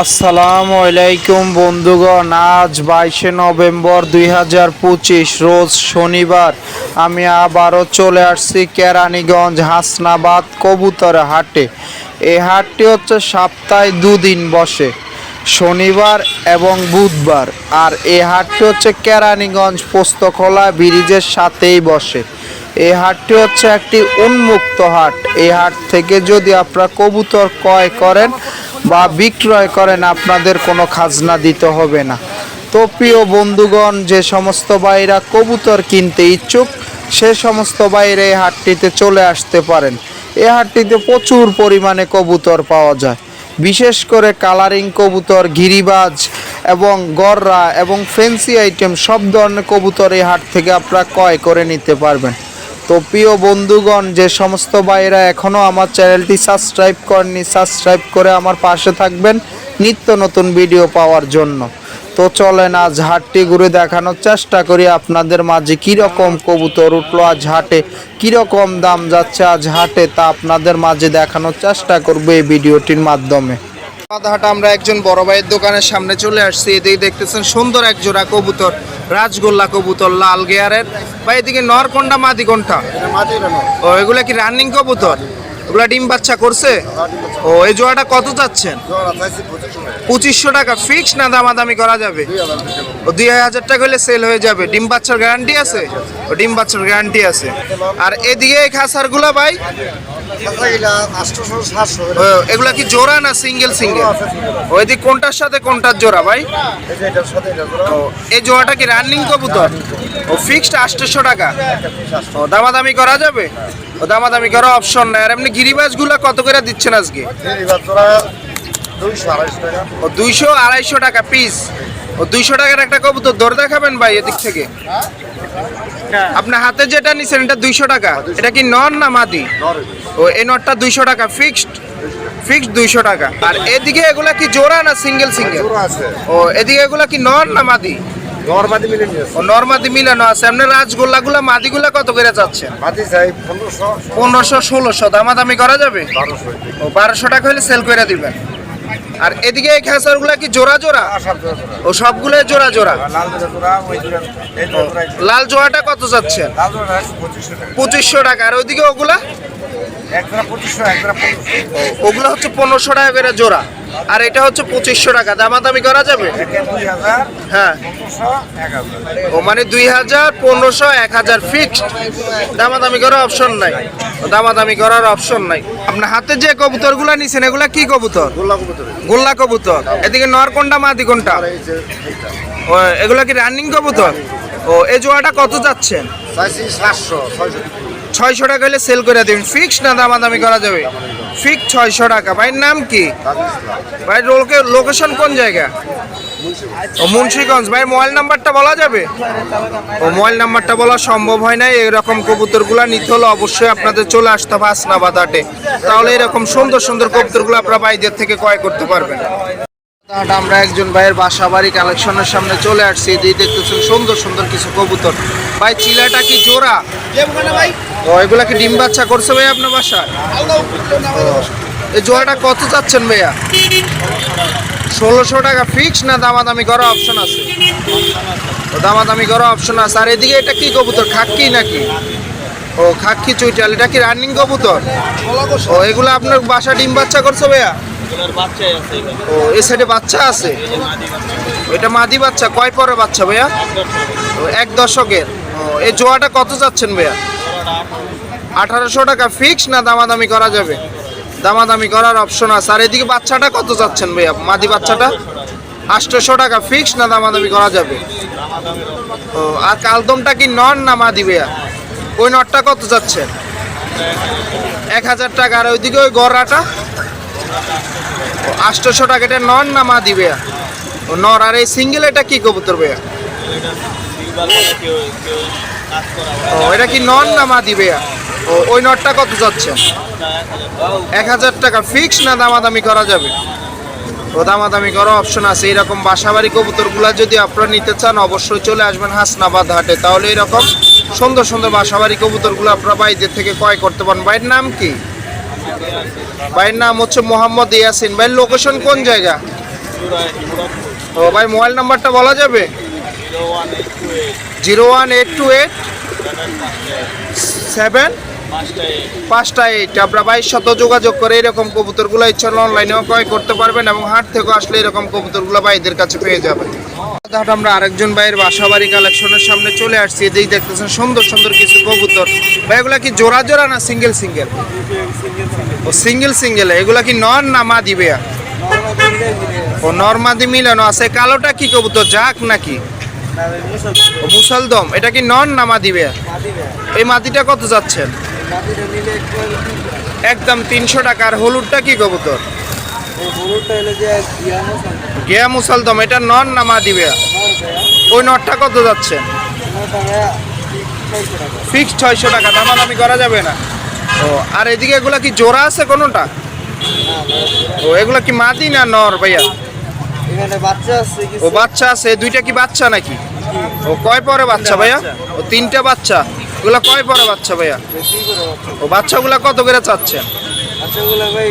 আসসালামু আলাইকুম বন্ধুগণ, আজ বাইশে নভেম্বর দুই হাজার পঁচিশ, রোজ শনিবার। আমি আবারও চলে আসছি কেরানীগঞ্জ হাসনাবাদ কবুতর হাটে। এই হাটটি হচ্ছে সপ্তাহে দুদিন বসে, শনিবার এবং বুধবার। আর এই হাটটি হচ্ছে কেরানীগঞ্জ পোস্তখোলা ব্রিজের সাথেই বসে। এই হাটটি হচ্ছে একটি উন্মুক্ত হাট। এই হাট থেকে যদি আপনারা কবুতর ক্রয় করেন বা বিক্রয় করেন, আপনাদের কোনো খাজনা দিতে হবে না। তো প্রিয় বন্ধুগণ, যে সমস্ত ভাইরা কবুতর কিনতে ইচ্ছুক, সে সমস্ত বাইরে এই হাটটিতে চলে আসতে পারেন। এই হাটটিতে প্রচুর পরিমাণে কবুতর পাওয়া যায়। বিশেষ করে কালারিং কবুতর, গিরিবাজ এবং গররা এবং ফেন্সি আইটেম, সব ধরনের কবুতর এই হাট থেকে আপনারা ক্রয় করে নিতে পারবেন। তো প্রিয় বন্ধুগণ, যে সমস্ত ভাইয়েরা এখনও আমার চ্যানেলটি সাবস্ক্রাইব করেননি, সাবস্ক্রাইব করে আমার পাশে থাকবেন নিত্য নতুন ভিডিও পাওয়ার জন্য। তো চলেন আজ হাটটি ঘুরে দেখানোর চেষ্টা করি আপনাদের মাঝে কীরকম কবুতর উঠল, আজ হাটে কীরকম দাম যাচ্ছে, আজ হাটে তা আপনাদের মাঝে দেখানোর চেষ্টা করব এই ভিডিওটির মাধ্যমে। হাট আমরা একজন বড় ভাইয়ের দোকানের সামনে চলে আসছি। এদিকে দেখতেছেন সুন্দর এক জোড়া কবুতর রাজগোল্লা কবুতর লাল গেয়ারের। বা এদিকে নর কোনটা মাদি কোনটা ও এগুলো কি রানিং কবুতর? ওগুলা ডিম বাচ্চা করছে? ও, এই জোড়াটা কত চাচ্ছেন? পঁচিশশো টাকা ফিক্স না দামাদামি করা যাবে? ও, দুই হাজার টাকা হলে সেল হয়ে যাবে। ডিম বাচ্চার গ্যারান্টি আছে? ও, ডিম বাচ্চার গ্যারান্টি আছে। আর এদিকে এই খাসারগুলা ভাই? এগুলা কি জোড়া না সিঙ্গেল সিঙ্গেল ও, এদিক কোনটার সাথে কোনটার জোড়া ভাই? এই জোড়াটা কি রানিং কবুতর? ও ফিক্সড আটশোশো টাকা। ও দামাদামি করা যাবে? ও দামাদামি করা অপশন নাই। আর এমনি গিরিবাজগুলো কত করে দিচ্ছেন আজকে? ও দুইশো আড়াইশো টাকা পিস ও দুইশো টাকার একটা কবুতর ধরে দেখাবেন ভাই এদিক থেকে? আপনার হাতে যেটা নিছেন এটা দুইশো টাকা। এটা কি নন না মাদি? ও এই নটটা দুইশো টাকা ফিক্সড ফিক্সড দুইশো টাকা। আর এদিকে এগুলা কি জোড়া না সিঙ্গেল সিঙ্গেল ও এদিকে এগুলা কি নন না মাদি? নর্মাদি মিলানো আছে। আপনার রাজগোল্লাগুলা মাদিগুলা কত করে যাচ্ছে পনেরোশো। ষোলোশো। দামাদামি করা যাবে? ও বারোশো টাকা হলে সেল করে দিবেন। আর এদিকে এই খেসারগুলা কি জোড়া জোড়া? ও সবগুলো জোড়া জোড়া। লাল জোড়াটা কত যাচ্ছে পঁচিশশো টাকা। আর ওইদিকে ওগুলা? ওগুলো হচ্ছে পনেরোশো টাকা করে জোড়া। আর এটা হচ্ছে পঁচিশশো টাকা। দামাদামি করা যাবে? হ্যাঁ। ও মানে দুই হাজার পনেরোশো এক হাজার ফিক্সড দামাদামি করার অপশন নাই। দামাদামি করার অপশন নাই। আপনার হাতে যে কবুতরগুলা নিছেন এগুলা কি কবুতর? গোল্লা কবুতর। এদিকে নর কোনটা মাদি কোনটা? ও এগুলা কি রানিং কবুতর? ও এই জোড়াটা কত যাচ্ছেন? ছয়শো টাকা হলে সেল করে দেবেন ফিক্স না দামাদামি করা যাবে? ফিক্স ছয়শো টাকা। ভাইয়ের নাম কি? ভাই লোকেশন কোন জায়গা? ও মুন্সিগঞ্জ। ভাই মোবাইল নাম্বারটা বলা যাবে? ও মোবাইল নাম্বারটা বলা সম্ভব হয় না এরকম কবুতরগুলো নিতে হলে অবশ্যই আপনাদের চলে আসতে হবে হাসনাবাদ হাটে। তাহলে এরকম সুন্দর সুন্দর কবুতরগুলো আপনারা ভাইদের থেকে ক্রয় করতে পারবেন। আমরা একজন ভাইয়ের বাসা বাড়ি কালেকশনের সামনে চলে আসছি। দিয়ে দেখতেছেন সুন্দর সুন্দর কিছু কবুতর। ভাই চিলাটা কি জোড়া? ও এগুলা কি ডিম বাচ্চা করছে ভাই আপনার বাসায়? এই জোড়াটা কত চাচ্ছেন ভাইয়া? ষোলোশো টাকা ফিক্স না দামাদামি করা অপশন আছে? দামাদামি করা অপশন আছে। আর এদিকে এটা কি কবুতর খাক্কি নাকি? ও খাক্কি চুইটাল এটা কি রানিং কবুতর? ও এগুলো আপনার বাসা ডিম বাচ্চা করছে ভাইয়া? ও এই সাইডে বাচ্চা আছে? এটা মাদি বাচ্চা? কয় পরে বাচ্চা ভাইয়া? এক দশকের। ও এই জোয়াটা কত যাচ্ছেন ভাইয়া? আঠারোশো। টাকা ফিক্স না দামাদামি করা যাবে? দামাদামি করার অপশন আছে। আর এদিকে বাচ্চাটা কত যাচ্ছেন ভাইয়া? মাদি বাচ্চাটা? আটশোশো টাকা ফিক্স না দামাদামি করা যাবে? ও আর কালদমটা কি নন না মাদি ভাইয়া? ওই নটটা কত যাচ্ছেন এক হাজার টাকা। আর ওইদিকে ওই গড়াটা? আটশোশো টাকা এটা নন না মা দিবে। ও নর, আর এই সিঙ্গেল এটা কি কবুতর ভাইয়া? ও, এটা কি নন না মা দিবে? ও, ওই নটটা কত যাচ্ছে? এক হাজার টাকা ফিক্স না দামাদামি করা যাবে? ও, দামাদামি করার অপশন আছে। এরকম বাসাবাড়ি কবুতরগুলা যদি আপনারা নিতে চান, অবশ্যই চলে আসবেন হাসনাবাদ হাটে। তাহলে এরকম সুন্দর সুন্দর বাসাবাড়ি কবুতরগুলো আপনারা বাইদের থেকে ক্রয় করতে পারেন। ভাইয়ের নাম কি? ভাইয়ের নাম হচ্ছে মোহাম্মদ ইয়াসিন। ভাইয়ের লোকেশন কোন জায়গা? ও ভাই মোবাইল নাম্বারটা বলা যাবে? Zero one eight two eight. Seven? পাঁচটা এইট। আপনারা বাইশ শত যোগাযোগ করে এরকম কবুতরগুলো ইচ্ছা অনলাইনেও ক্রয় করতে পারবেন এবং হাট থেকে আসলে এরকম কবুতরগুলো ভাইদের কাছে পেয়ে যাবেন। আমরা আরেকজন ভাইয়ের বাসাবাড়ি কালেকশনের সামনে চলে আসছি। এদিকে দেখতেছেন, সুন্দর সুন্দর কিছু কবুতর। ভাই, এগুলা কি জোড়া জোড়া না সিঙ্গেল সিঙ্গেল ও সিঙ্গেল সিঙ্গেল এগুলা কি নন না মা দিবে ও নর্মাদি মিলানো। আছে কালোটা কি কবুতর, জাক নাকি? মুসলদম। এটা কি নন না মা দিবে এই মাটিটা কত যাচ্ছেন? একদম তিনশো টাকা আর হলুদটা কি কবুতর গিয়া মুসলদম এটা নন না মা দিবে? ওই নটটা কত যাচ্ছে? ফিক্সড ছয়শো টাকা দামাদামি করা যাবে না। ও আর এদিকে এগুলা কি জোড়া আছে কোনোটা? ও এগুলা কি মাদি না নর ভাইয়া? ও বাচ্চা আছে দুইটা কি বাচ্চা নাকি? ও কয় পরে বাচ্চা ভাইয়া? ও তিনটা বাচ্চা? ওগুলা কয় পরে বাচ্চা ভাইয়া? ও বাচ্চাগুলা কত করে চাচ্ছেন? ভাই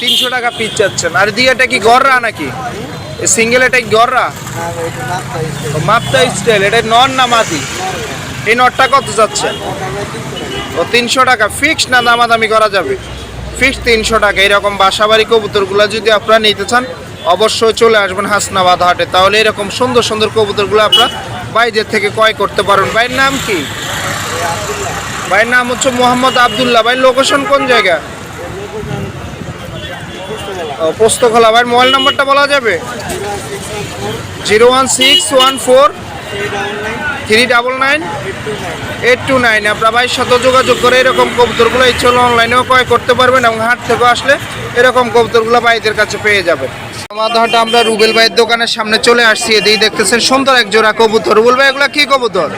তিনশো টাকা পিস চাচ্ছেন। আর এদিকে এটা কি গররা নাকি? সিঙ্গেল এটা কি গররা? মাপটা স্টাইল এটা নন না মাদি? এই নটটা কত যাচ্ছেন ও তিনশো টাকা। ফিক্সড না দামাদামি করা যাবে? ফিক্সড তিনশো টাকা। এরকম বাসাবাড়ি কবুতরগুলো যদি আপনারা নিতে চান অবশ্যই চলে আসবেন হাসনাবাদ হাটে। তাহলে এরকম সুন্দর সুন্দর কবুতরগুলো আপনারা বাইরের থেকে ক্রয় করতে পারেন। ভাইয়ের নাম কি? ভাইয়ের নাম হচ্ছে মোহাম্মদ আবদুল্লাহ। ভাই লোকেশন কোন জায়গা? পোস্তখোলা। ভাই মোবাইল নাম্বারটা বলা যাবে? Zero one six one four three double nine. Eight two nine আপনারা ভাই সাথে যোগাযোগ করে এরকম কবুতরগুলো ইচ্ছে হলে অনলাইনেও ক্রয় করতে পারবেন এবং হাট থেকে আসলে এরকম কবুতরগুলো ভাইদের কাছে পেয়ে যাবেন। আমাদের আমরা রুবেল ভাইয়ের দোকানের সামনে চলে আসছি। এদিকে দেখতেছেন সুন্দর এক জোড়া কবুতর। রুবেল ভাই এগুলা কি কবুতর?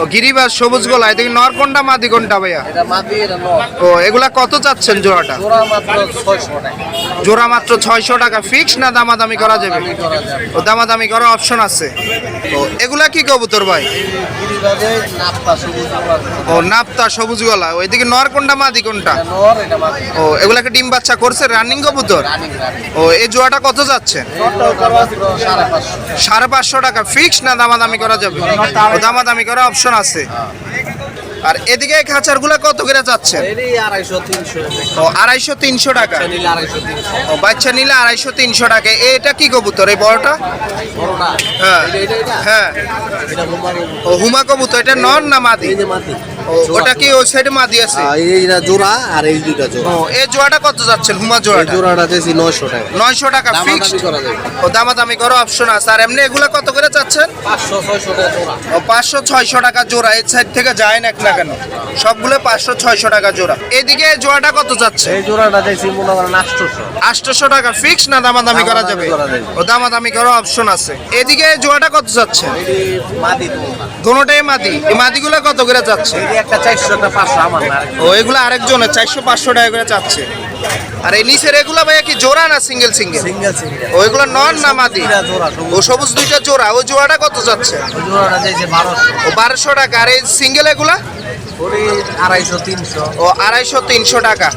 ও গিরিবাস সবুজ গোলা। এদিকে নর কোনটা মাদি কোনটা ভাইয়া ও এগুলা কত চাচ্ছেন জোড়াটা? জোড়া মাত্র ছয়শো টাকা। ফিক্স না দামাদামি করা যাবে? দামি করা যাবে। ও দামাদামি করার অপশন আছে। ও এগুলা কি কবুতর ভাই? ও নাপতা সবুজ গলা। ওইদিকে নর কোনটা মাদি কোনটা? ও ও এগুলাকে ডিম বাচ্চা করছে? রানিং কবুতর? ও এই জোড়াটা কত যাচ্ছে? সাড়ে পাঁচশো। টাকা। ফিক্স না দামাদামি করা যাবে? দামাদামি করার অপশন আছে। আর এদিকে খাঁচার খাঁচারগুলা কত করে যাচ্ছে? আড়াইশো তিনশো। ও আড়াইশো তিনশো টাকা। ও বাচ্চা নিলে আড়াইশো তিনশো টাকা। এটা কি কবুতর এই বড়টা? হ্যাঁ। হ্যাঁ। ও হুমা কবুতর এটা নন না মাদি। ওটা কি ওই সাইডে মাদি আছে এইটা জোড়া আর এই দুইটা জোড়া। ও এই জোড়াটা কত যাচ্ছেন হুমা জোড়াটা? জোড়াটা দিয়েছি নয়শো টাকা। নয়শো টাকা ফিক্স করা যাবে। ও দামাদামি করো অপশন আছে। আর এমনি এগুলা কত করে চাচ্ছেন? পাঁচশো ছয়শো টাকা জোড়া। ও পাঁচশো ছয়শো টাকা জোড়া। এই সাইড থেকে যায় না না কেন? সবগুলো পাঁচশো ছয়শো টাকা জোড়া। এদিকে এই জোড়াটা কত যাচ্ছে? এই জোড়াটা দিয়েছি মনে করেন আটশোশো। আটশোশো টাকা ফিক্স না দামাদামি করা যাবে। ও দামাদামি করার অপশন আছে। এদিকে এই জোড়াটা কত যাচ্ছে? জোড়া দোনোটাই মাদি। এই মাদিগুলো কত করে যাচ্ছে? একটা চারশো একটা পাঁচশো আমার না ও এগুলো আরেকজনের চারশো পাঁচশো টাকা করে চাচ্ছে। আর এই নিচের এগুলো ভাইয়া কি জোড়া না সিঙ্গেল সিঙ্গেল? Single single. ও এগুলো নন না মাদি? ও সবুজ দুইটা জোড়া ওই জোড়াটা কত যাচ্ছে? ও বারোশো। টাকা আর এই সিঙ্গেল এগুলা? আড়াইশো তিনশো। ও আড়াইশো তিনশো টাকা।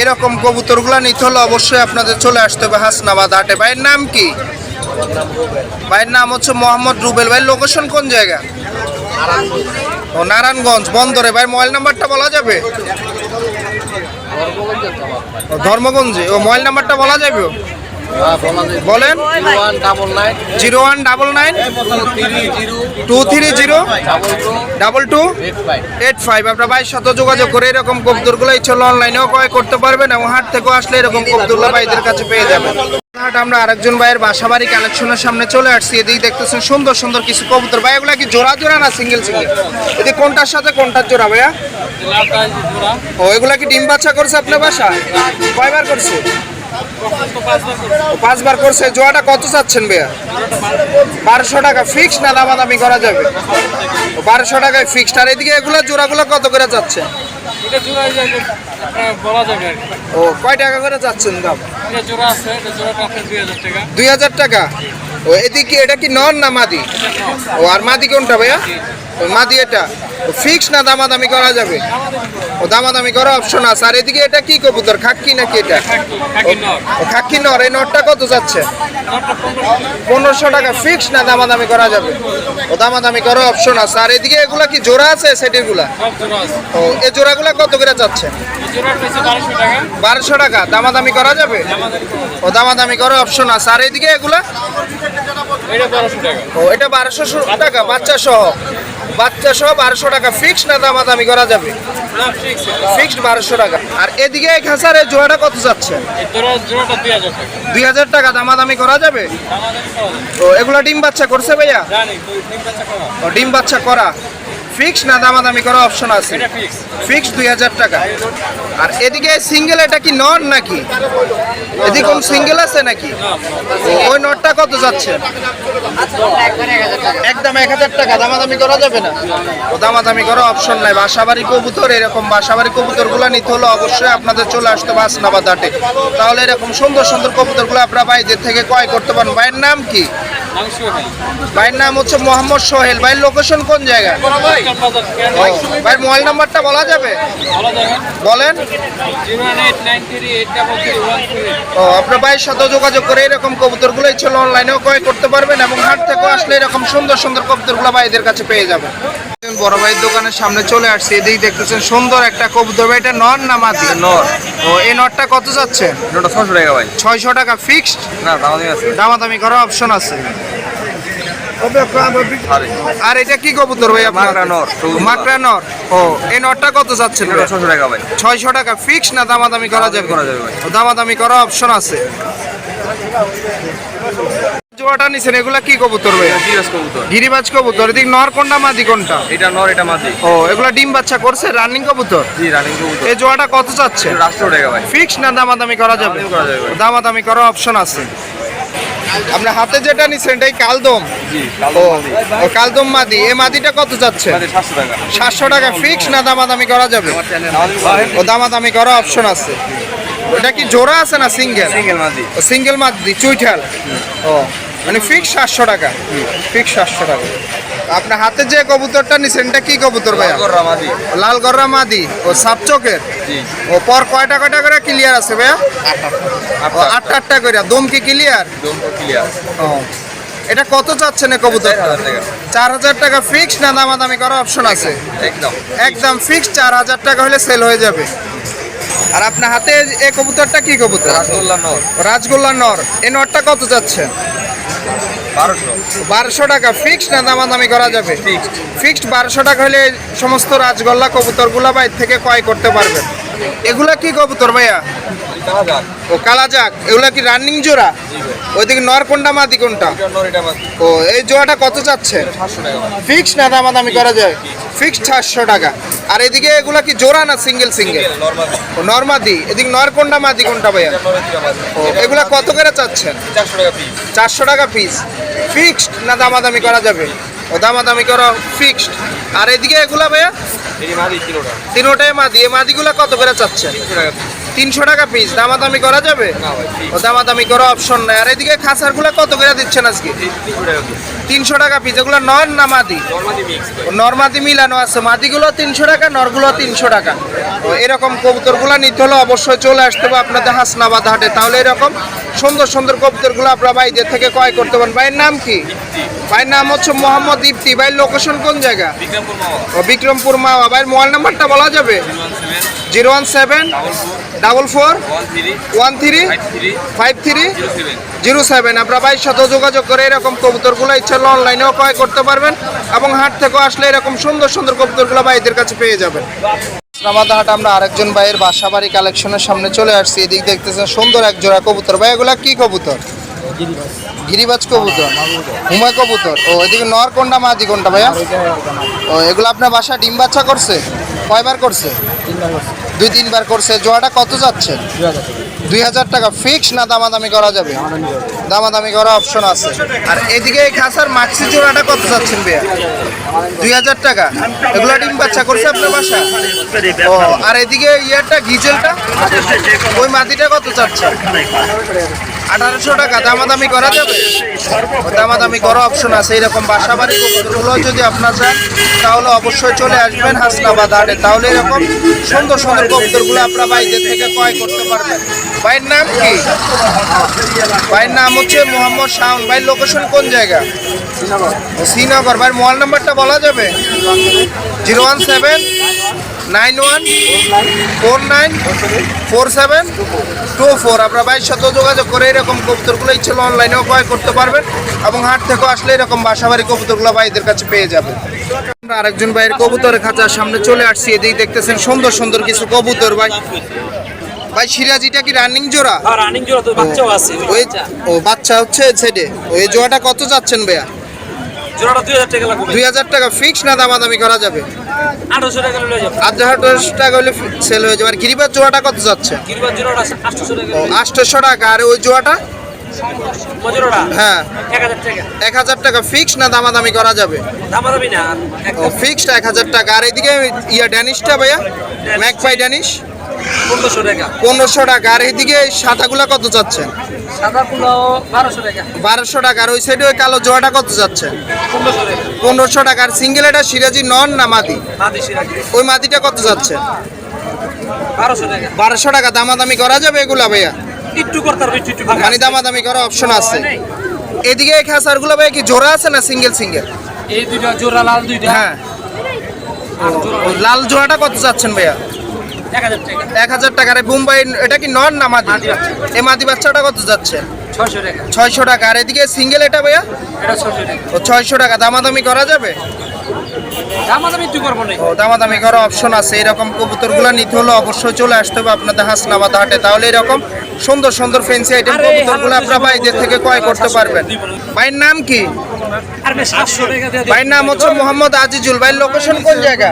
এরকম কবুতরগুলো নিতে হলে অবশ্যই আপনাদের চলে আসতে হবে হাসনাবাদ হাটে। ভাইয়ের নাম কি? ভাইয়ের নাম হচ্ছে মোহাম্মদ রুবেল। ভাই লোকেশন কোন জায়গা? ও নারায়ণগঞ্জ বন্দরে। ভাই মোবাইল নাম্বারটা বলা যাবে? ধর্মগঞ্জে। ও মোবাইল নাম্বারটা বলা যাবে? বলেন। Double nine. Zero one double nine. Two three zero. Double two. Eight five. আপনার ভাইয়ের সাথে যোগাযোগ করে এরকম কবুতরগুলো ইচ্ছে অনলাইনেও ক্রয় করতে পারবেন এবং হাট থেকেও আসলে এরকম কবুতরগুলো ভাইদের কাছে পেয়ে যাবেন। হাট আমরা আরেকজন ভাইয়ের বাসাবাড়ি কালেকশনের সামনে চলে আসছি। এদিকে দেখতেছেন সুন্দর সুন্দর কিছু কবুতর। ভাই, এগুলা কি জোড়া জোড়া না সিঙ্গেল সিঙ্গেল এদিকে কোনটার সাথে কোনটার জোড়া ভাইয়া? ও, এগুলা কি ডিম বাচ্চা করছে আপনার বাসা? কয়বার করছে? পাঁচবার করছে। জোড়াটা কত চাচ্ছেন ভাইয়া? বারোশো টাকা ফিক্স না দামাদামি করা যাবে? বারোশো টাকায় ফিক্সড আর এদিকে এগুলো জোড়াগুলো কত করে যাচ্ছে? এটা জোড়া এই যে, আহ, বলা যাবে ও কয় টাকা করে যাচ্ছেন দাম? এটা জোড়া আছে এটা জোড়া পাচ্ছে দুই হাজার টাকা। দুই হাজার টাকা? ও এদিকে এটা কি নন না মাদি? ও আর মাদি কোনটা ভাইয়া? মাদি এটা। ফিক্স না দামাদামি করা যাবে? ও দামাদামি করা অপশন আছে। আর এদিকে এটা কি কবুতর? খাক্কি নাকি এটা? খাক্কি নর। এই নরটা কত যাচ্ছে? পনেরোশো টাকা ফিক্স না দামাদামি করা যাবে? ও দামাদামি করার অপশন আছে। আর এদিকে এগুলা কি জোড়া আছে সেটিরগুলা ও এই জোড়াগুলা কত করে যাচ্ছে? বারোশো টাকা। দামাদামি করা যাবে? ও দামাদামি করার অপশন আছে। আর এদিকে এগুলা? ও এটা বারোশো টাকা বাচ্চা সহ। বাচ্চা সহ বারোশো টাকা। ফিক্সড না দামাদামি করা যাবে? ফিক্সড বারোশো টাকা। আর এদিকে এই জোয়াটা জোড়াটা কত যাচ্ছে? এই দুই হাজার টাকা। দামাদামি করা যাবে? তো এগুলো ডিম বাচ্চা করছে ভাইয়া? ও ডিম বাচ্চা করা। ফিক্স না দামাদামি করা অপশন আছে? ফিক্স দুই হাজার টাকা। আর এদিকে সিঙ্গেল এটা কি নন নাকি? এদিকে কোন সিঙ্গেল আছে নাকি? ওই নটটা কত যাচ্ছে? একদম এক হাজার টাকা দামাদামি করা যাবে না? ও দামাদামি করা অপশন নাই। বাসাবাড়ি কবুতর এরকম বাসাবাড়ি কবুতরগুলো নিতে হলে অবশ্যই আপনাদের চলে আসতে বাসনাবাদ হাটে। তাহলে এরকম সুন্দর সুন্দর কবুতরগুলো আপনারা ভাইদের থেকে ক্রয় করতে পারেন। ভাইয়ের নাম কি? ভাইয়ের নাম হচ্ছে মোহাম্মদ সোহেল। ভাইয়ের লোকেশন কোন জায়গা ভাইয়ের মোবাইল নাম্বারটা বলা যাবে? বলেন। ও আপনার ভাইয়ের সাথে যোগাযোগ করে এরকম কবুতরগুলো ছিল অনলাইনেও ক্রয় করতে পারবেন এবং হাট থেকেও আসলে এরকম সুন্দর সুন্দর কবুতরগুলো ভাইদের কাছে পেয়ে যাবেন। বড় ভাইয়ের দোকানের সামনে চলে আসছে। এদিকে দেখতেছেন সুন্দর একটা কবুতর ভাই। এটা নর না মাদি? নর। ও এই নরটা কত যাচ্ছে? ছশো টাকা ভাই। ছয়শো টাকা ফিক্সড না দামাদি আছে। দামাদামি করার অপশন আছে। আরে। আর এটা কি কবুতর ভাই আপনার? মাকড়া নর, সবুজ নর। নর। ও এই নরটা কত যাচ্ছে ছশো টাকা ভাই। ছয়শো টাকা ফিক্স না দামাদামি করা যাবে? করা যাবে দামাদামি করার অপশন আছে। জোড়াটা নিছেন এগুলা কি কবুতর ভাই? জিরাস কবুতর। গিরিবাজ কবুতর এদিক নর কোনটা মাদি কোনটা? এটা নর এটা মাদি। ও এগুলা ডিম বাচ্চা করছে রানিং কবুতর? জি রানিং কবুতর। এই জোড়াটা কত চাচ্ছে? রাষ্ট্র টাকা ভাই। ফিক্স না দামাদামি করা যাবে? দামাদামি করার অপশন আছে। আমরা হাতে যেটা নিছেন এটাই কালদম? ও কালদম মাদি। এই মাদিটা কত যাচ্ছে? সাতশো টাকা। সাতশো টাকা ফিক্স না দামাদামি করা যাবে? ও দামাদামি করা অপশন আছে। ওটা কি জোড়া আছে না সিঙ্গেল সিঙ্গেল মাদি। সিঙ্গেল মাদি চুইঠাল। ও মানে ফিক্স সাতশো টাকা। ফিক্স সাতশো টাকা। আপনার হাতে যে কবুতরটা নিছেন এটা কি কবুতর মাদি লাল গররা মাদি ও সাপ চোখের? ও পর কয়টা কয়টা করে ক্লিয়ার আছে ভাইয়া? আটটা। আটটা করে। দম কি ক্লিয়ার দম ও। এটা কত চাচ্ছেন কবুতর চার হাজার টাকা। ফিক্স না দামাদামি করার অপশন আছে? একদম। একদম ফিক্স চার হাজার টাকা হলে সেল হয়ে যাবে। আর আপনার হাতে এই কবুতরটা কি কবুতর? রাসগোল্লা নর। রাজগোল্লা নর। এই নরটা কত যাচ্ছে বারোশো। টাকা। ফিক্সড না দামাদামি করা যাবে? ফিক্সড বারোশো টাকা হলে সমস্ত রাজগোল্লা কবুতরগুলা বাইর থেকে ক্রয় করতে পারবেন। এগুলা কি কবুতর ভাইয়া? ও কালাজাক। এগুলা কি রানিং জোড়া? ওইদিকে নর কোনটা মাদি কোনটা? ও এই জোড়াটা কত চাচ্ছে? সাতশো ফিক্সড না দামাদামি করা যায়? ফিক্সড চারশো টাকা। আর এদিকে এগুলা কি জোড়া না সিঙ্গেল সিঙ্গেল? নর মাদি ও নর মাদি এদিকে নর কোনটা মাদি কোনটা ভাইয়া? এগুলা কত করে চাচ্ছেন? চারশো টাকা পিস ফিক্সড না দামাদামি করা যাবে? ও দামাদামি করা ফিক্সড আর এদিকে এগুলা ভাইয়া? এটি মাদি কিলোটা তিনোটাই মাদি। এই মাদিগুলা কত করে চাচ্ছেন? তিনশো টাকা পিস তিনশো টাকা পিস দামাদামি করা যাবে? ও দামাদামি করা অপশন নাই। আর এদিকে খাসারগুলা কত করে দিচ্ছেন আজকে? তিনশো টাকা পিস এগুলো নর না মাদি? নরমাদি মিলানো আছে। মাদিগুলো তিনশো টাকা নরগুলো তিনশো টাকা। এরকম কবুতরগুলো নিতে হলে অবশ্যই চলে আসতে হবে আপনাদের হাসনাবাদ হাটে। তাহলে এরকম সুন্দর সুন্দর কবুতরগুলো আপনারা ভাইদের থেকে ক্রয় করতে পারেন। ভাইয়ের নাম কি? ভাইয়ের নাম হচ্ছে মোহাম্মদ ইফতি ভাইয়ের লোকেশন কোন জায়গা? বিক্রমপুর মাওয়া। ভাইয়ের মোবাইল নাম্বারটা বলা যাবে? Zero one seven. Double four one three five three zero seven আপনারা ভাইয়ের সাথে যোগাযোগ করে এরকম কবুতরগুলো ইচ্ছা হলে অনলাইনেও ক্রয় করতে পারবেন এবং হাট থেকেও আসলে এরকম সুন্দর সুন্দর কবুতরগুলো ভাইদের কাছে পেয়ে যাবেন। রামাদা হাট আমরা আরেকজন ভাইয়ের বাসা বাড়ি কালেকশনের সামনে চলে আসছি। এদিক দেখতেছেন সুন্দর এক জোড়া কবুতর। ভাই এগুলা কি কবুতর? গিরিবাজ। কবুতর? হুমায় কবুতর। ও এদিকে নর কোনটা মাদি কোনটা ভাইয়া? ও এগুলো আপনার বাসা ডিম বাচ্চা করছে? কয়বার করছে? দুই তিনবার করছে। জোড়াটা কত যাচ্ছে? দুই হাজার টাকা। ফিক্স না দামাদামি করা যাবে? দামাদামি করা অপশন আছে। আর এদিকে এই খাসার মাক্সি জোড়াটা কত যাচ্ছেন ভাইয়া? দুই হাজার টাকা। এগুলো ডিম বাচ্চা করছে আপনার বাসা? ও আর এদিকে ইয়ারটা গিজেলটা? ওই মাটিটা কত চাচ্ছে? আঠারোশো টাকা দামাদামি করা যাবে? দামাদামি করা অপশন আছে, এরকম বাসা বাড়ি কবুতরগুলো যদি আপনার চান, তাহলে অবশ্যই চলে আসবেন হাসনাবাদ হাটে। তাহলে এরকম সুন্দর সুন্দর কবুতরগুলো আপনার বাইরের থেকে ক্রয় করতে পারবেন। ভাইয়ের নাম কি? ভাইয়ের নাম হচ্ছে মোহাম্মদ শাওন। ভাই লোকেশন কোন জায়গা? শ্রীনগর। ভাই মোবাইল নাম্বারটা বলা যাবে? Zero one seven nine one four nine four seven two four. আপনার ভাইয়ের সাথে যোগাযোগ করে এরকম কবুতরগুলো ইচ্ছে অনলাইনেও ক্রয় করতে পারবেন এবং হাট থেকেও আসলে এরকম বাসাবাড়ি কবুতরগুলো ভাইদের কাছে পেয়ে যাবেন। আমরা আরেকজন ভাইয়ের কবুতরের খাঁচার সামনে চলে আসছি এদিকে দেখতেছেন সুন্দর সুন্দর কিছু কবুতর ভাই। ভাই সিরাজিটা কি রানিং জোড়া? রানিং জোড়া তো বাচ্চাও আছে ও বাচ্চা হচ্ছে সেটে ওই জোড়াটা কত যাচ্ছেন ভাইয়া? জোড়াটা দুই হাজার টাকা লাগবে। ফিক্স না দামাদামি করা যাবে? আঠারোশো টাকা লয়ে যাবে। আট হাজার টাকা হলে সেল হয়ে যাবে। আর গিরিবার জোড়াটা কত যাচ্ছে? কিরবার জোড়াটা আটশোশো টাকা। ও আটশোশো টাকা। আর ওই জোড়াটা? হ্যাঁ। এক হাজার টাকা। ফিক্স না দামাদামি করা যাবে? দামাদামি না। ফিক্সড এক হাজার টাকা। আর এদিকে ইয়া ড্যানিশটা ভাইয়া? ম্যাকপাই ড্যানিশ? পনেরোশো টাকা। আর এদিকে সাদাগুলা কত যাচ্ছে? বারোশো টাকা। আর ওই সাইডে ওই কালো জোড়াটা কত যাচ্ছে? পনেরোশো টাকা। আর সিঙ্গেল এটা সিরাজি নন না মাদি? ওই মাদিটা কত যাচ্ছে? বারোশো টাকা। দামাদামি করা যাবে এগুলা ভাইয়া? মানে দামাদামি করার অপশন আছে। এদিকে এই খাসারগুলো ভাই কি জোড়া আছে না সিঙ্গেল সিঙ্গেল? এই দুইটা জোড়া লাল দুইটা। হ্যাঁ। লাল জোড়াটা কত যাচ্ছেন ভাইয়া? এক হাজার টাকার বোম্বাই এটা কি নন না মাদি। এই মাদি বাচ্চাটা কত যাচ্ছে? ছয়শো টাকা। আর এদিকে সিঙ্গেল এটা ভাইয়া? ছয়শো টাকা। ও ছয়শো টাকা। দামাদামি করা যাবে? দামাদামি করার অপশন আছে। এরকম কবুতরগুলো নিতে হলে অবশ্যই চলে আসতে হবে আপনাদের হাসনাবাদ হাটে। তাহলে এরকম সুন্দর সুন্দর ফেন্সি আইটেম কবুতরগুলো আপনারা বাইরের থেকে ক্রয় করতে পারবেন। ভাইয়ের নাম কি? ভাইয়ের নাম হচ্ছে মোহাম্মদ আজিজুল। ভাইয়ের লোকেশন কোন জায়গা?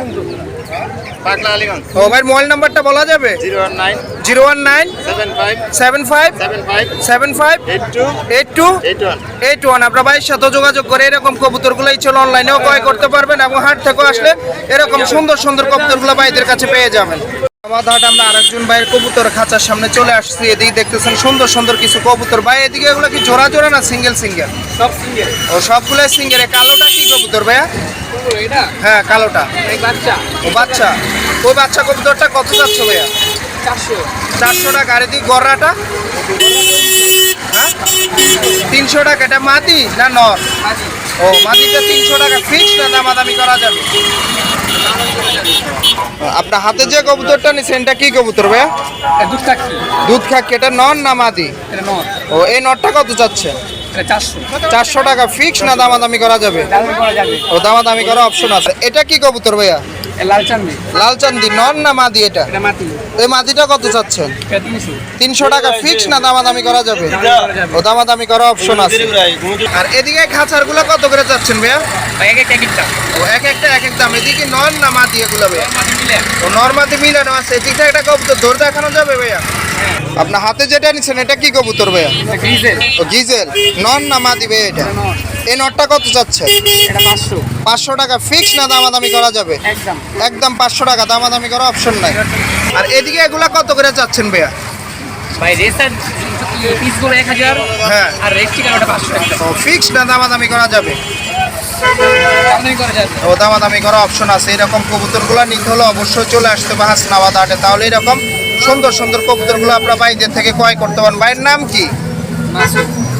পাগলা আলীগঞ্জ। ও ভাই মোবাইল নাম্বারটা বলা যাবে? Zero one nine zero one nine seven five seven five seven five seven five eight two eight two eight one. Eight one. আপনার ভাইয়ের সাথে যোগাযোগ করে এরকম কবুতরগুলো চলো অনলাইনেও ক্রয় করতে পারবেন এবং হাট থেকে আসলে এরকম সুন্দর সুন্দর কবুতরগুলো ভাইদের কাছে পেয়ে যাবেন। আমাদের আমরা আরেকজন ভাইয়ের কবুতর খাঁচার সামনে চলে আসছি। এদিকে দেখতেছেন সুন্দর সুন্দর কিছু কবুতর। ভাই এদিকে এগুলো কি জোড়া জোড়া না সিঙ্গেল সিঙ্গেল সব সিঙ্গেল ও সবগুলো সিঙ্গেল কালোটা কি কবুতর ভাইয়া? হ্যাঁ কালোটা। বাচ্চা। ও বাচ্চা। ওই বাচ্চা কবুতরটা কত যাচ্ছে ভাইয়া? চারশো। চারশো টাকা। আর এদিকে গররাটা? হ্যাঁ? তিনশো টাকা। এটা মাদি না নর? ও মাদিটা তিনশো টাকা। ফিক্স না দামাদামি করা যাবে। আপনার হাতে যে কবুতরটা নিছেন এটা কি কবুতর ভাইয়া? দুধ থাকি দুধ খাকি এটা নন না মাদি? ও এই নটটা কত যাচ্ছে চারশো। টাকা ফিক্স না দামাদামি দামি করা যাবে। ও দামাদামি করা অপশন আছে। এটা কি কবুতর ভাইয়া? এ লাল চান্দি নন না মাদি এটা? এই মাদিটা কত যাচ্ছেন এটা তিনশো টাকা ফিক্স না দামাদামি করা যাবে? ও দামাদামি করা অপশন আছে। আর এদিকে খাঁচারগুলো কত করে যাচ্ছেন ভাইয়া? এক এক এক একটা। ও এক একটা এক দাম। এদিকে নন না মাদি এগুলো ভাইয়া? ও নর্মাদি মিলানো আছে এদিকটা একটা কবুতর ধরে দেখানো যাবে ভাইয়া? আপনার হাতে যেটা নিচ্ছেন এটা কি কবুতর ভাইয়া? এটা গ্রিজেল ও গিজেল। নন না মাদি ভাইয়া এটা? এই নটটা কত যাচ্ছে এটা পাঁচশো। পাঁচশো টাকা ফিক্স না দামাদামি করা যাবে? একদম। একদম পাঁচশো টাকা দামাদামি করা অপশন নাই। আর এদিকে এগুলা কত করে চাচ্ছেন ভাইয়া? ভাই রেসার পিসগুলো এক হাজার হ্যাঁ। আর রেস পাঁচশো টাকা। ও ফিক্স না দামাদামি করা যাবে? ও দামাদামি করা অপশন আছে। এরকম কবুতরগুলো নিতে হলে অবশ্যই চলে আসতে হাসনাবাদ তাহলে এরকম সুন্দর সুন্দর কবুতরগুলো আপনারা বাইরের থেকে ক্রয় করতে পারেন। ভাইয়ের নাম কি?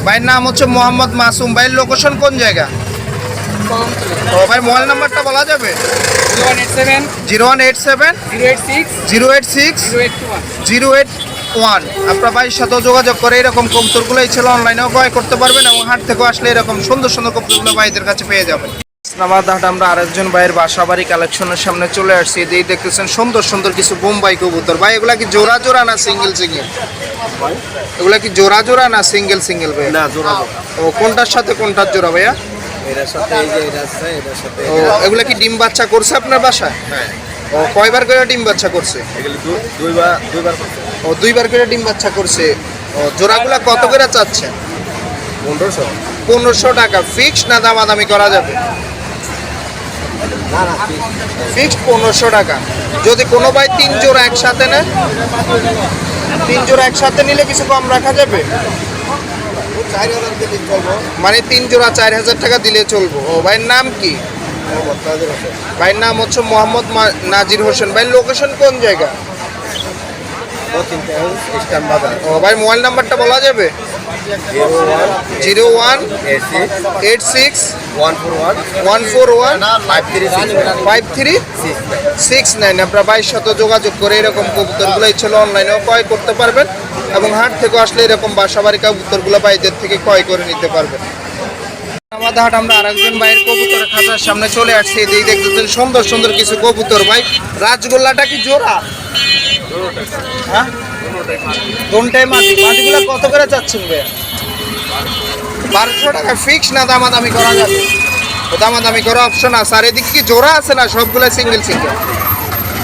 ভাইয়ের নাম হচ্ছে মোহাম্মদ মাসুম। ভাইয়ের লোকেশন কোন জায়গা? ও ভাই মোবাইল নাম্বারটা বলা যাবে? Zero one eight seven. Zero one eight seven. Zero eight six. Zero eight six. Zero eight one. Zero eight one. আপনার ভাইয়ের সাথেও যোগাযোগ করে এরকম কবুতরগুলো ছিল অনলাইনেও ক্রয় করতে পারবেন এবং হাট থেকেও আসলে এরকম সুন্দর সুন্দর কবুতরগুলো ভাইদের কাছে পেয়ে যাবেন। ইসলামাবাদ হাট আমরা আরেকজন ভাইয়ের বাসা বাড়ি কালেকশনের সামনে চলে আসছি। এই দেখতেছেন সুন্দর সুন্দর কিছু বোম্বাই কবুতর। ভাই এগুলা কি জোড়া জোড়া না সিঙ্গেল সিঙ্গেল? এগুলা কি জোড়া জোড়া না সিঙ্গেল সিঙ্গেল ভাই? না জোড়া। ও কোনটার সাথে কোনটার জোড়া ভাইয়া? এটার সাথে এই যে এটা আছে এটার সাথে ও এগুলা কি ডিম বাচ্চা করছে আপনার বাসায়? হ্যাঁ। ও কয়বার করে ডিম বাচ্চা করছে? এগুলি দু- দুইবার দুইবার করতে ও দুইবার করে ডিম বাচ্চা করছে। ও জোড়াগুলা কত করে চাচ্ছে? পনেরোশো। পনেরোশো টাকা। ফিক্স না দামাদামি করা যাবে? না না ফিক্সড পনেরোশো টাকা। যদি কোনো ভাই তিন জোড়া একসাথে নেয় তিন জোড়া একসাথে নিলে কিছু কম রাখা যাবে চার হাজার দিলে চলবো মানে তিন জোড়া চার হাজার টাকা দিলে চলবো। ও, ভাইয়ের নাম কি? ভাইয়ের নাম হচ্ছে মোহাম্মদ নাজির হোসেন। ভাই লোকেশন কোন জায়গা? ও, ভাই মোবাইল নাম্বারটা বলা যাবে? Zero one eight six one four one five three six nine. আপনার বাইশ শত যোগাযোগ করে এরকম কবুতরগুলো ছিল অনলাইনেও ক্রয় করতে পারবেন। এবং হাট থেকে আসলে এরকম বাসাবাড়ি কবুতরগুলো বাইদের থেকে ক্রয় করে নিতে পারবেন আমাদের হাট আমরা আরেকজন ভাইয়ের কবুতরের খাঁচার সামনে চলে আসছি। এই দেখতেছেন সুন্দর সুন্দর কিছু কবুতর ভাই। রাজগোল্লাটা কি জোড়া? হ্যাঁ? কত করে টাকা ফিক্স না করা যাবে? অপশন আছে। আর এদিকে কি জোড়া আছে না সবগুলো সিঙ্গেল সিঙ্গেল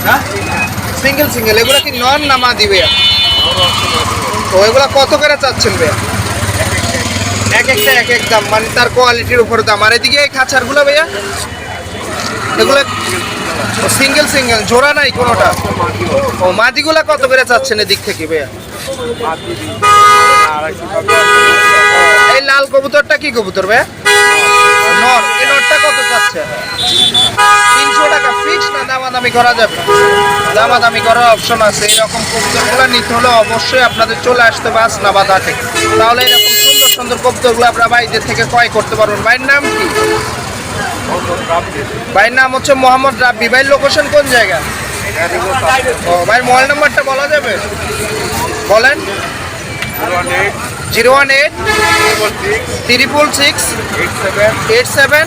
হ্যাঁ? সিঙ্গেল সিঙ্গেল এগুলো কি নন না মা দিবে তো এগুলো কত করে চাচ্ছেন ভাইয়া? এক একটা, এক এক দাম। মানে তার কোয়ালিটির উপর দাম। আর এদিকে এই খাঁচারগুলো ভাইয়া? এগুলো সিঙ্গেল সিঙ্গেল জোড়া নাই কোনোটা? ও, মাদিগুলা কত করে চাচ্ছেন এদিক থেকে ভাইয়া? এই লাল কবুতরটা কি কবুতর ভাইয়া? নর। এই নরটা কত চাচ্ছে টাকা ফিক্স না দামাদামি করা যাবে? দামাদামি করার অপশন আছে এরকম কবুতরগুলো নিতে হলে অবশ্যই আপনাদের চলে আসতে হবে আসনাবাদ হাটে তাহলে এরকম সুন্দর সুন্দর কবুতরগুলো আপনারা বাইরের থেকে ক্রয় করতে পারবেন। ভাইয়ের নাম কি? ভাইয়ের নাম হচ্ছে মোহাম্মদ রাব্বি। ভাইয়ের লোকেশন কোন জায়গা ও ভাইয়ের মোবাইল নাম্বারটা বলা যাবে? বলেন। Zero one eight triple six eight seven eight seven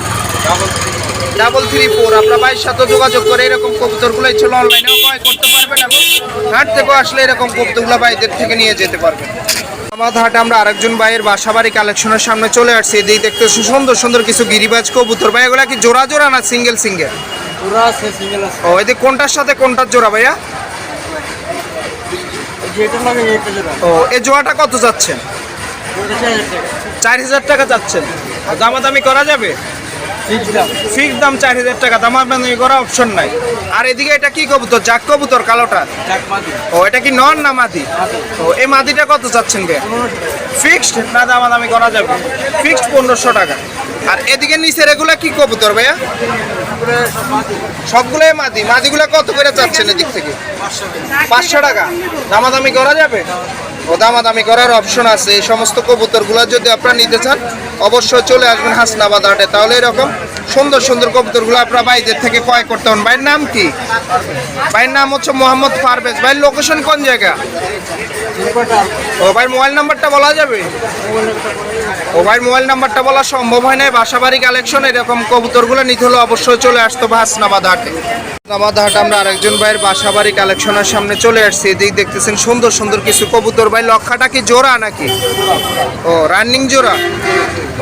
double three four আপনার ভাইয়ের সাথে যোগাযোগ করে এরকম কবুতরগুলো ছিল অনলাইনেও ক্রয় করতে পারবেন এবং হাট থেকেও আসলে এরকম কবুতরগুলো ভাইদের থেকে নিয়ে যেতে পারবেন। আমাদের হাটে আমরা আরেকজন ভাইয়ের বাসাবাড়ি কালেকশনের সামনে চলে আসছি। এদিকে দেখতে সুন্দর সুন্দর কিছু গিরিবাজ কবুতর। ভাই এগুলা কি জোড়া জোড়া না সিঙ্গেল সিঙ্গেল পুরা আছে সিঙ্গেল আছে। ও এদিকে কোনটার সাথে কোনটার জোড়া ভাইয়া? ও এই জোড়াটা কত যাচ্ছেন? চার হাজার টাকা। যাচ্ছেন। দামাদামি করা যাবে? ফিক্স দাম। চার হাজার টাকা দামাদামি করা অপশন নাই। আর এদিকে এটা কি কবুতর? জাক কবুতর কালোটা? ও এটা কি নন না মাদি? ও এই মাদিটা কত চাচ্ছেন বে ফিক্সড না দামাদামি করা যাবে? ফিক্সড পনেরোশো টাকা। আর এদিকে নিচের এগুলা কি কবুতর ভাইয়া? সবগুলোই মাদি। মাদিগুলা কত করে চাচ্ছেন এদিক থেকে? পাঁচশো টাকা। দামাদামি করা যাবে? দামাদামি করার অপশন আছে। এই সমস্ত কবুতরগুলো যদি আপনারা নিতে চান, অবশ্যই চলে আসবেন হাসনাবাদ হাটে। তাহলে এরকম সুন্দর সুন্দর কবুতরগুলো আপনারা বাইদের থেকে ক্রয় করতে হন ভাইয়ের নাম কি? ভাইয়ের নাম হচ্ছে মোহাম্মদ পারভেজ ভাইয়ের লোকেশন কোন জায়গা? ও ভাইয়ের মোবাইল নাম্বারটা বলা যাবে? ও ভাইয়ের মোবাইল নাম্বারটা বলা সম্ভব হয় না বাসাবাড়ি কালেকশন এরকম কবুতরগুলো নিতে হলে অবশ্যই চলে আসতো হবে হাসনাবাদ হাটে। হাটে, আমরা আরেকজন ভাইয়ের বাসাবাড়ি কালেকশনের সামনে চলে আসছি। এদিক দেখতেছেন সুন্দর সুন্দর কিছু কবুতর। ভাই, লক্ষাটা কি জোড়া নাকি? ও রানিং জোড়া?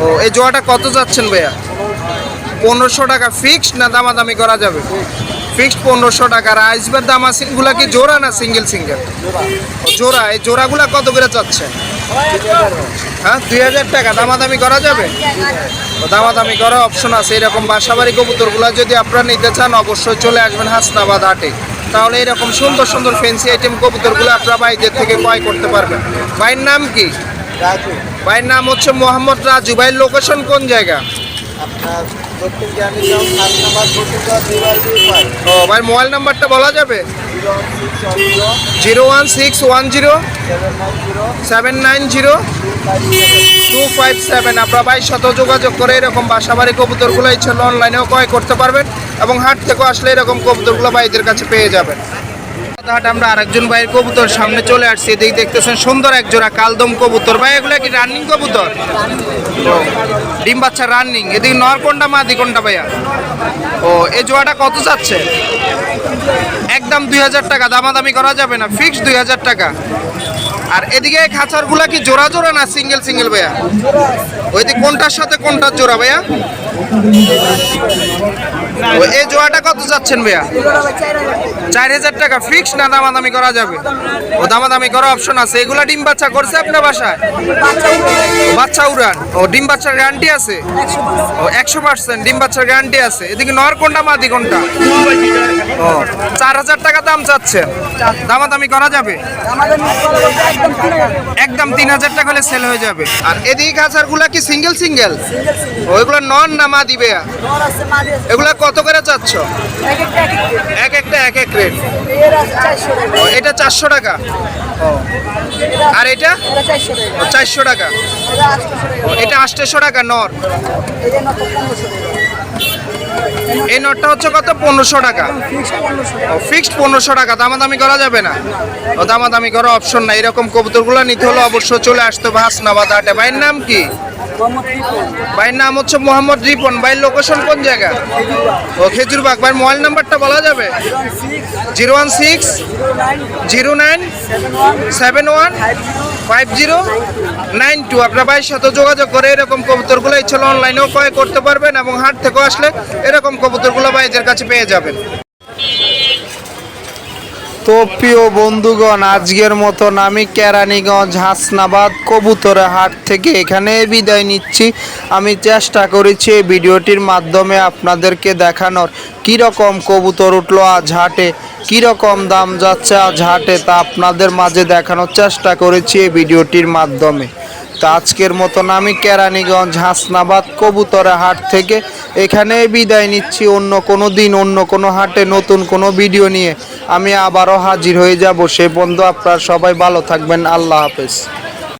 ও, এই জোড়াটা কত যাচ্ছেন ভাইয়া? পনেরোশো টাকা ফিক্সড না দামাদামি করা যাবে? ফিক্সড পনেরোশো টাকা। আর আইসবার দামাসিনগুলা কি জোড়া না সিঙ্গেল সিঙ্গেল জোড়া এই জোড়াগুলা কত করে চাচ্ছেন হ্যাঁ দুই হাজার টাকা। দামাদামি করা যাবে? দামাদামি করার অপশন আছে। এরকম বাসাবাড়ি কবুতরগুলো যদি আপনারা নিতে চান অবশ্যই চলে আসবেন হাসনাবাদ হাটে। তাহলে এরকম সুন্দর সুন্দর ফ্যান্সি আইটেম কবুতরগুলো আপনারা বাইদের থেকে ক্রয় করতে পারবেন। ভাইয়ের নাম কি? রাজু। ভাইয়ের নাম হচ্ছে মোহাম্মদ রাজু। ভাইয়ের লোকেশন কোন জায়গা? আপনার ও ভাই মোবাইল নাম্বারটা বলা যাবে? Zero one six one zero. Seven nine zero. Two five seven. আপনার ভাই সাথে যোগাযোগ করে এরকম বাসাবাড়ি কবুতরগুলো ইচ্ছে অনলাইনেও ক্রয় করতে পারবেন এবং হাট থেকেও আসলে এরকম কবুতরগুলো ভাইদের কাছে পেয়ে যাবেন। হাট আমরা আরেকজন ভাইয়ের কবুতর সামনে চলে আসছি। এদিকে দেখতেছেন সুন্দর এক জোড়া কালদম কবুতর। ভাই, এগুলো কি রানিং কবুতর? ডিম বাচ্চা রানিং এদিকে নর কোনটা মাদি কোনটা ভাইয়া? ও, এই জোড়াটা কত যাচ্ছে? একদম দুই হাজার টাকা। দামাদামি করা যাবে না। ফিক্সড দুই হাজার টাকা। আর এদিকে খাঁচারগুলা কি জোড়া জোড়া না সিঙ্গেল সিঙ্গেল ভাইয়া? ওইদিকে কোনটার সাথে কোনটার জোড়া ভাইয়া? এই জোয়াটা কত যাচ্ছেন ভাইয়া? চার হাজার টাকা। ফিক্স না দামাদামি করা যাবে? ও, দামাদামি করার অপশন আছে। এগুলা ডিম বাচ্চা করছে আপনার বাসায়? বাচ্চা উড়ান। ও, ডিম বাচ্চার গ্যারান্টি আছে? ও, একশো পার্সেন্ট ডিম বাচ্চার গ্যারান্টি আছে। এদিকে নর কোনটা, মাদি কোনটা? ও, চার হাজার টাকা দাম চাচ্ছে দামাদামি করা যাবে? একদম তিন হাজার টাকা হলে সেল হয়ে যাবে। আর এদিকে খাঁচারগুলা কি সিঙ্গেল সিঙ্গেল ওইগুলো নন না মা দিবে? এগুলা কত করে চাচ্ছ? এক একটা এক এক রেট এটা চারশো টাকা? আর এটা? চারশো টাকা। এটা আটশোশো টাকা নর। এই নটটা হচ্ছে কত? পনেরোশো টাকা। ফিক্সড পনেরোশো টাকা। দামাদামি করা যাবে না। ও দামাদামি করার অপশন নাই। এরকম কবুতরগুলো নিতে হলে অবশ্যই চলে আসতে হবে। হাসনাবাদ হাটে। ভাইয়ের নাম কি? ভাইয়ের নাম হচ্ছে মোহাম্মদ রিপন। ভাইয়ের লোকেশন কোন জায়গা? ও, খেজুরবাগ। ভাইয়ের মোবাইল নাম্বারটা বলা যাবে? Zero one six, zero nine, seven one, five zero, nine two. আপনার ভাইয়ের সাথে যোগাযোগ করে এরকম কবুতরগুলো ইচ্ছা অনলাইনেও ক্রয় করতে পারবেন এবং হাট থেকেও আসলে এরকম কবুতরগুলো ভাইদের কাছে পেয়ে যাবেন। তো প্রিয় বন্ধুগণ, আজকের মতন আমি কেরানীগঞ্জ, হাসনাবাদ কবুতরা হাট থেকে এখানে বিদায় নিচ্ছি। আমি চেষ্টা করেছি এই ভিডিওটির মাধ্যমে আপনাদেরকে দেখানোর। কীরকম কবুতর উঠল আজ হাটে? কীরকম দাম যাচ্ছে আজ হাটে? তা আপনাদের মাঝে দেখানোর চেষ্টা করেছি এই ভিডিওটির মাধ্যমে। তো আজকের মতন আমি কেরানীগঞ্জ, হাসনাবাদ কবুতরা হাট থেকে এখানে বিদায় নিচ্ছি। অন্য কোনো দিন, অন্য কোনো হাটে নতুন কোনো ভিডিও নিয়ে। আমি আবারও হাজির হয়ে যাব। সে বন্ধু আপনারা সবাই ভালো থাকবেন। আল্লাহ হাফেজ।